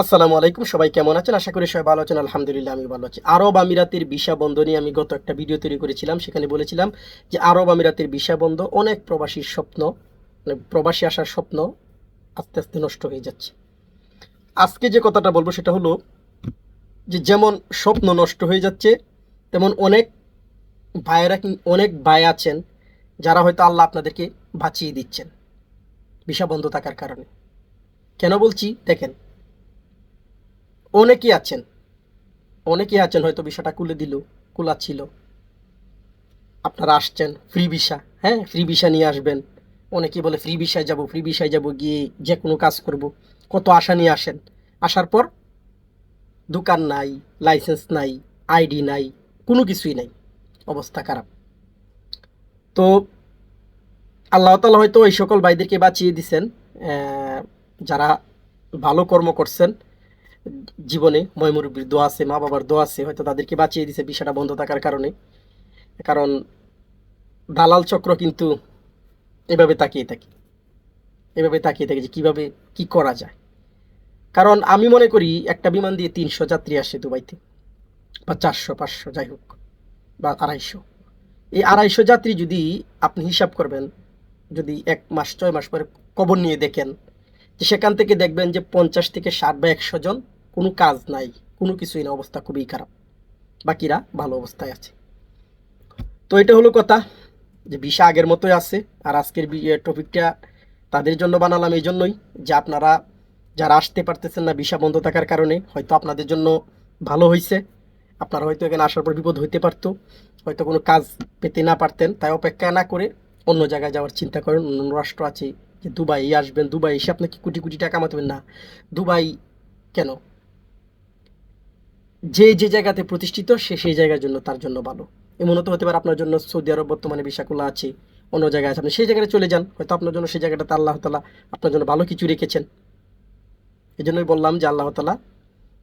আসসালামু আলাইকুম, সবাই কেমন আছেন? আশা করি সবাই ভালো আছেন, আলহামদুলিল্লাহ আমি ভালো আছি। আরব আমিরাতের ভিসা বন্ধ নিয়ে আমি গত একটা ভিডিও তৈরি করেছিলাম, সেখানে বলেছিলাম যে আরব আমিরাতের ভিসা বন্ধ অনেক প্রবাসীর স্বপ্ন মানে প্রবাসী আসার স্বপ্ন আস্তে আস্তে নষ্ট হয়ে যাচ্ছে। আজকে যে কথাটা বলব সেটা হলো যে যেমন স্বপ্ন নষ্ট হয়ে যাচ্ছে, তেমন অনেক ভাইয়েরা অনেক ভাই আছেন যারা হয়তো আল্লাহ আপনাদেরকে বাঁচিয়ে দিচ্ছেন, ভিসা বন্ধ থাকার কারণে। কেন বলছি? দেখেন অনেকেই আছেন। অনেকেই আছেন, হয়তো বিষয়টা খুলে দিল, কুলাচ্ছিল। আপনারা আসছেন ফ্রি ভিসা হ্যাঁ? ফ্রি ভিসা নিয়ে আসবেন। অনেকেই বলে ফ্রি ভিসায় যাব ফ্রি ভিসায় যাব, গিয়ে যে কোনো কাজ করব। কত আশা নিয়ে আসেন। আসার পর দোকান নাই লাইসেন্স নাই আইডি নাই, কোনো কিছুই নাই। অবস্থা খারাপ। তো আল্লাহ তালা হয়তো এই সকল ভাইদেরকে বাঁচিয়ে দিছেন যারা ভালো কর্ম করছেন। জীবনে ময়মুরব্বীর দোয়া আছে, মা বাবার দোয়া আছে, হয়তো তাদেরকে বাঁচিয়ে দিছে বিষয়টা বন্ধ থাকার কারণে। কারণ দালাল চক্র কিন্তু এভাবে তাকিয়ে থাকে। এভাবে তাকিয়ে থাকে যে কীভাবে কি করা যায়। কারণ আমি মনে করি একটা বিমান দিয়ে তিনশো যাত্রী আসে দুবাইতে, বা চারশো, পাঁচশো, যাই হোক, বা আড়াইশো। এই আড়াইশো যাত্রী যদি আপনি হিসাব করবেন, যদি এক মাস, ছয় মাস পরে কবর নিয়ে দেখেন যে সেখান থেকে দেখবেন যে পঞ্চাশ থেকে ষাট বা একশো জন কোনো কাজ নাই, কোনো কিছুই না, অবস্থা খুবই খারাপ। বাকিরা ভালো অবস্থায় আছে। তো এটা হলো কথা যে ভিসা আগের মতোই আছে, আর আজকের টপিকটা তাদের জন্য বানালাম এই জন্যই যে আপনারা যারা আসতে পারতেছেন না, ভিসা বন্ধ থাকার কারণে হয়তো আপনাদের জন্য ভালো হয়েছে আপনারা হয়তো এখানে আসার পর বিপদ হইতে পারতো, হয়তো কোনো কাজ পেতে না পারতেন, তাই অপেক্ষা না করে অন্য জায়গায় যাওয়ার চিন্তা করেন অন্য রাষ্ট্র আছে যে দুবাই আসবেন, দুবাই এসে আপনাকে কোটি কোটি টাকা কামাতেবেন না, দুবাই কেন? যে যে জায়গাতে প্রতিষ্ঠিত, সে সেই জায়গার জন্য, তার জন্য ভালো। এমন তো হতে পারে আপনার জন্য সৌদি আরব বর্তমানে বিশাকুলা আছে, অন্য জায়গায় আছে। আপনি সেই জায়গায় চলে যান, হয়তো আপনার জন্য সেই জায়গাটাতে আল্লাহ তালা আপনার জন্য ভালো কিছু রেখেছেন। এই জন্যই বললাম যে আল্লাহ তালা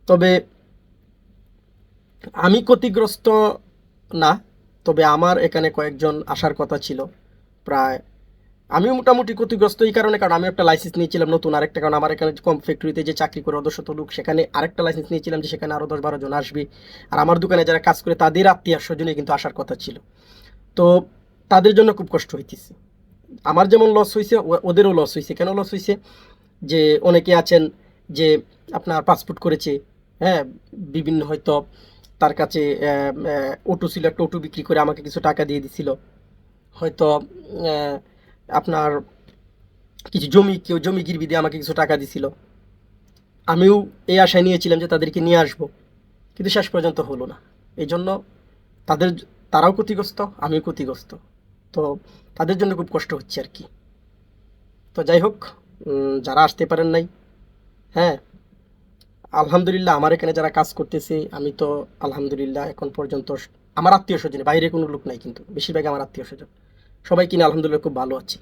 তবে আমি ক্ষতিগ্রস্ত না, তবে আমার এখানে কয়েকজন আসার কথা ছিল, প্রায় আমি মোটামুটি ক্ষতিগ্রস্ত এই কারণে, কারণ আমি একটা লাইসেন্স নিয়েছিলাম নতুন আরেকটা, কারণ আমার এখানে কম ফ্যাক্টরিতে যে চাকরি করে অদর্শত লোক, সেখানে আরেকটা লাইসেন্স নিয়েছিলাম যে সেখানে আরও দশ বারো জন আসবে। আর আমার দোকানে যারা কাজ করে তাদের আত্মীয় স্বজনে কিন্তু আসার কথা ছিল। তো তাদের জন্য খুব কষ্ট হইতেছে। আমার যেমন লস হয়েছে ওদেরও লস হয়েছে কেন লস হয়েছে যে অনেকে আছেন যে আপনার পাসপোর্ট করেছে হ্যাঁ বিভিন্ন হয়তো তার কাছে অটো ছিল, একটা অটো বিক্রি করে আমাকে কিছু টাকা দিয়ে দিছিল। হয়তো আপনার কিছু জমি, কেউ জমি গিরবি দিয়ে আমাকে কিছু টাকা দিছিল। আমিও এই আশায় নিয়েছিলাম যে তাদেরকে নিয়ে আসব, কিন্তু শেষ পর্যন্ত হলো না। এই জন্য তাদের, তারাও ক্ষতিগ্রস্ত, আমিও ক্ষতিগ্রস্ত। তো তাদের জন্য খুব কষ্ট হচ্ছে আর কি। তো যাই হোক যারা আসতে পারেন নাই হ্যাঁ আলহামদুলিল্লাহ আমার এখানে যারা কাজ করতেছে, আমি তো আলহামদুলিল্লাহ এখন পর্যন্ত, আমার আত্মীয় স্বজন, বাইরে কোনো লোক নাই কিন্তু বেশিরভাগ আমার আত্মীয় স্বজন। সবাই কিনে আলহামদুলিল্লাহ খুব ভালো আছে।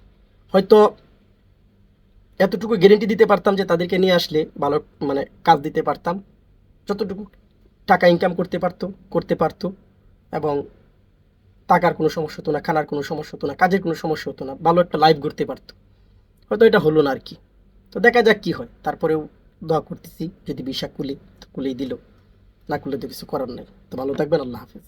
হয়তো এতটুকু গ্যারেন্টি দিতে পারতাম যে তাদেরকে নিয়ে আসলে ভালো মানে কাজ দিতে পারতাম। যতটুকু টাকা ইনকাম করতে পারতো করতে পারতো এবং টাকার কোনো সমস্যা হতো না, খানার কোনো সমস্যা হতো না, কাজের কোনো সমস্যা হতো না, ভালো একটা লাইফ করতে পারতো। হয়তো এটা হলো না আর কি তো দেখা যাক কি হয়। তারপরেও দোয়া করতেছি, যদি বিষা কুলে তো কুলেই দিল, না কুলে তো কিছু করার নাই। তো ভালো থাকবেন, আল্লাহ হাফেজ।